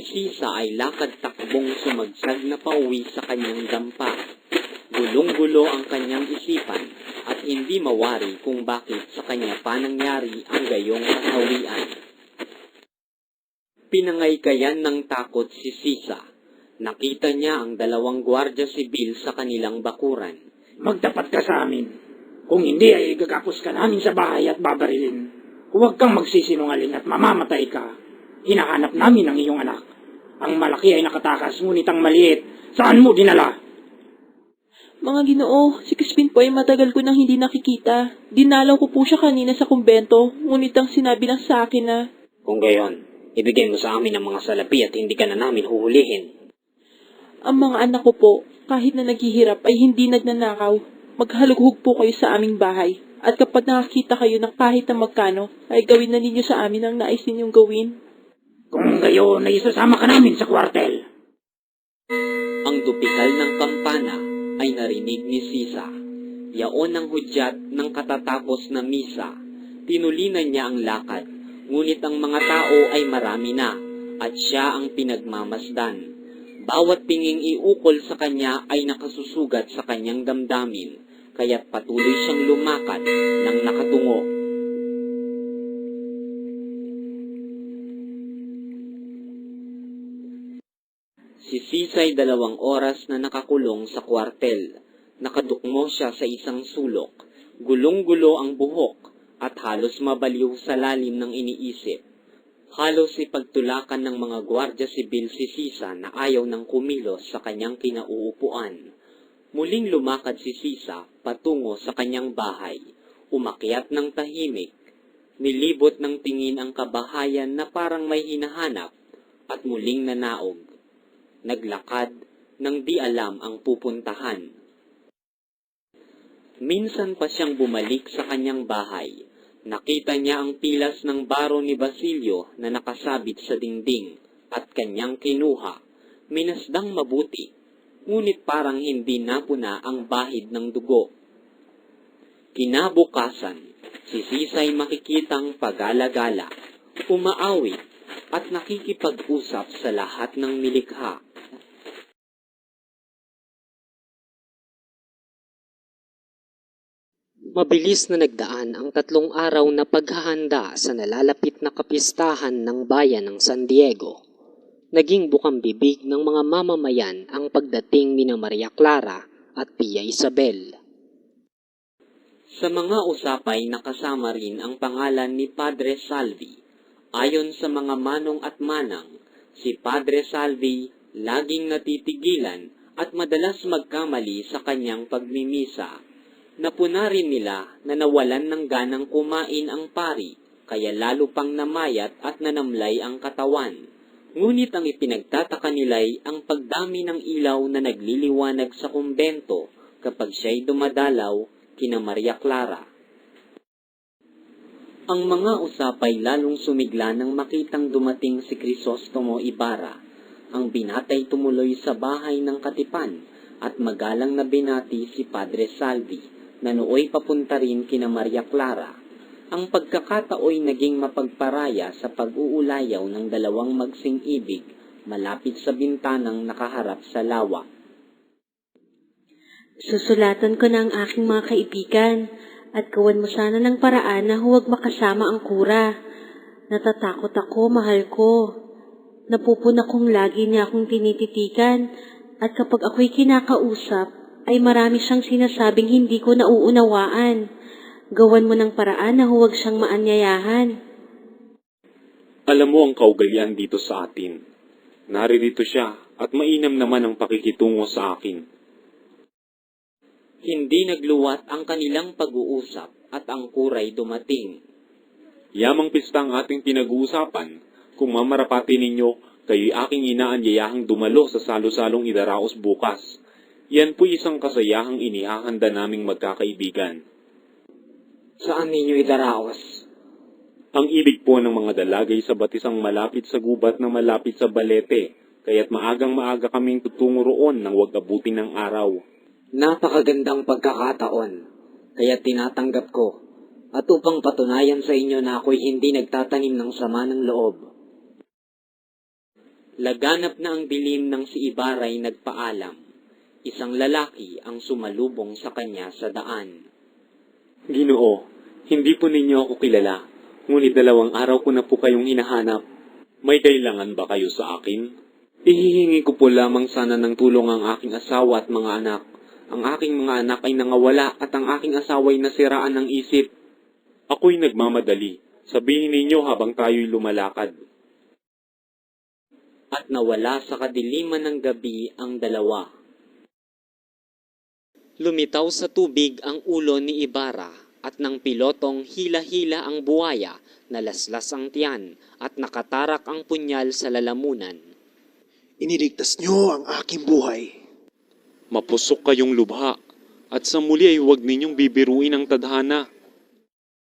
Si Sisa ay lakad-takbong sumagsag na pauwi sa kanyang dampa. Gulong-gulo ang kanyang isipan at hindi mawari kung bakit sa kanya pa nangyari ang gayong kasawian. Pinangaykayan ng takot si Sisa. Nakita niya ang dalawang gwardya sibil sa kanilang bakuran. Magtapat ka sa amin. Kung hindi ay gagapos ka namin sa bahay at babarilin. Huwag kang magsisinungaling at mamamatay ka. Hinahanap namin ang iyong anak. Ang malaki ay nakatakas, ngunit ang maliit, saan mo dinala? Mga ginoo, si Crispin po ay matagal ko nang hindi nakikita. Dinalaw ko po siya kanina sa kumbento, ngunit ang sinabi lang sa akin na, Kung gayon, ibigay mo sa amin ang mga salapi at hindi ka na namin huhulihin. ang mga anak ko po, kahit na naghihirap ay hindi nagnanakaw. Maghalughog po kayo sa aming bahay. At kapag nakakita kayo ng kahit na magkano, ay gawin na ninyo sa amin ang nais ninyong gawin. Kung gayon, ay isasama ka namin sa kwartel. Ang dupikal ng kampana ay narinig ni Sisa. Yaon ang hudyat ng katatapos na misa. Tinulinan niya ang lakad, ngunit ang mga tao ay marami na, at siya ang pinagmamasdan. Bawat pinging iukol sa kanya ay nakasusugat sa kanyang damdamin, kaya't patuloy siyang lumakad ng nakatungo. Si Sisay dalawang oras na nakakulong sa kwartel. Nakadukmo siya sa isang sulok. Gulong-gulo ang buhok at halos mabaliw sa lalim ng iniisip. Halos ipagtulakan ng mga gwardya sibil si Sisa na ayaw ng kumilos sa kanyang kinauupuan. Muling lumakad si Sisa patungo sa kanyang bahay. Umakyat ng tahimik. Nilibot ng tingin ang kabahayan na parang may hinahanap at muling nanaog naglakad nang di alam ang pupuntahan. Minsan pa siyang bumalik sa kanyang bahay. Nakita niya ang pilas ng baro ni Basilio na nakasabit sa dingding at kanyang kinuha. Minasdang mabuti, ngunit parang hindi napuna ang bahid ng dugo. Kinabukasan, si Sisay makikitang pagala-gala, umaawit at nakikipag-usap sa lahat ng nilikha. Mabilis na nagdaan ang tatlong araw na paghahanda sa nalalapit na kapistahan ng bayan ng San Diego. Naging bukang bibig ng mga mamamayan ang pagdating ni na Maria Clara at Pia Isabel. Sa mga usapay nakasama rin ang pangalan ni Padre Salvi. Ayon sa mga manong at manang, si Padre Salvi laging natitigilan at madalas magkamali sa kanyang pagmimisa. Napuna rin nila na nawalan ng ganang kumain ang pari, kaya lalo pang namayat at nanamlay ang katawan. Ngunit ang ipinagtataka nila'y ang pagdami ng ilaw na nagliliwanag sa kumbento kapag siya'y dumadalaw kina Maria Clara. Ang mga usapay lalong sumigla nang makitang dumating si Crisostomo Ibarra. Ang binatay tumuloy sa bahay ng katipan at magalang na binati si Padre Salvi na nooy papunta rin kina Maria Clara. Ang pagkakataoy naging mapagparaya sa pag-uulayaw ng dalawang magsing ibig malapit sa bintanang nakaharap sa lawa. Susulatan ko na ang aking mga kaibigan at gawan mo sana ng paraan na huwag makasama ang kura. Natatakot ako, mahal ko. Napupuna kong lagi niya akong tinititigan at kapag ako'y kinakausap, ay marami siyang sinasabing hindi ko nauunawaan. Gawan mo ng paraan na huwag siyang maanyayahan. Alam mo ang kaugalian dito sa atin. Naririto siya at mainam naman ang pakikitungo sa akin. Hindi nagluwat ang kanilang pag-uusap at ang kuray dumating. Yamang pista ang ating pinag-uusapan. Kung mamarapati ninyo, kayo'y aking inaanyayahang dumalo sa salo-salong idaraos bukas. Yan po isang kasayahang inihahanda naming magkakaibigan. Saan ninyo idaraos? Ang ibig po ng mga dalagay sa batisang malapit sa gubat na malapit sa balete, kaya't maagang maaga kaming tutungo roon nang wag abutin ng araw. Napakagandang pagkakataon, kaya tinatanggap ko. At upang patunayan sa inyo na ako'y hindi nagtatanim ng sama ng loob. Laganap na ang dilim ng si Ibaray nagpaalam. Isang lalaki ang sumalubong sa kanya sa daan. Ginoo, hindi po ninyo ako kilala, ngunit dalawang araw ko na po kayong hinahanap. May kailangan ba kayo sa akin? Ihihingi ko po lamang sana ng tulong ang aking asawa at mga anak. Ang aking mga anak ay nangawala at ang aking asawa ay nasiraan ng isip. Ako'y nagmamadali. Sabihin ninyo habang tayo'y lumalakad. At nawala sa kadiliman ng gabi ang dalawa. Lumitaw sa tubig ang ulo ni Ibarra at ng pilotong hila-hila ang buwaya, nalaslas ang tiyan at nakatarak ang punyal sa lalamunan. Iniligtas niyo ang aking buhay. Mapusok kayong lubha, at sa muli ay huwag ninyong bibiruin ang tadhana.